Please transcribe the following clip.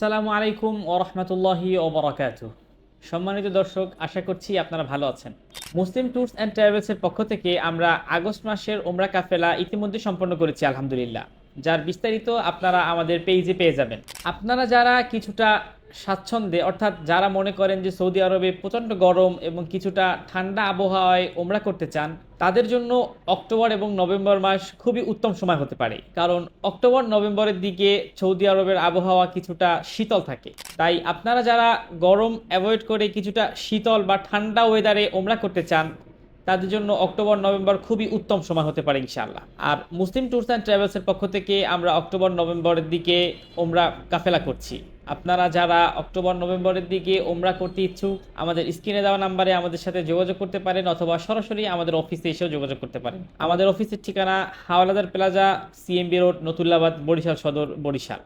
আসসালামু আলাইকুম ও রহমতুল্লাহি ওবরাকাতু সম্মানিত দর্শক, আশা করছি আপনারা ভালো আছেন। মুসলিম ট্যুরস অ্যান্ড ট্রাভেলসের পক্ষ থেকে আমরা আগস্ট মাসের ওমরা কাফেলা ইতিমধ্যে সম্পন্ন করেছি, আলহামদুলিল্লাহ। যার বিস্তারিত আপনারা আমাদের পেজে পেয়ে যাবেন। আপনারা যারা কিছুটা স্বাচ্ছন্দ্যে, অর্থাৎ যারা মনে করেন যে সৌদি আরবে প্রচণ্ড গরম এবং কিছুটা ঠান্ডা আবহাওয়ায় ওমরা করতে চান, তাদের জন্য অক্টোবর এবং নভেম্বর মাস খুবই উত্তম সময় হতে পারে। কারণ অক্টোবর, নভেম্বরের দিকে সৌদি আরবের আবহাওয়া কিছুটা শীতল থাকে। তাই আপনারা যারা গরম অ্যাভয়েড করে কিছুটা শীতল বা ঠান্ডা ওয়েদারে ওমরা করতে চান, তাদের জন্য অক্টোবর, নভেম্বর খুবই উত্তম সময় হতে পারে ইনশাআল্লাহ। আর মুসলিম ট্যুরস অ্যান্ড ট্রাভেলসের পক্ষ থেকে আমরা অক্টোবর, নভেম্বরের দিকে ওমরা কাফেলা করছি। আপনারা যারা অক্টোবর, নভেম্বরের দিকে ওমরা করতে ইচ্ছুক, আমাদের স্ক্রিনে দেওয়া নাম্বারে আমাদের সাথে যোগাযোগ করতে পারেন অথবা সরাসরি আমাদের অফিসে এসেও যোগাযোগ করতে পারেন। আমাদের অফিসের ঠিকানা Howlader plaza, CMB road, Natullabad, Barishal Sadar, Barishal.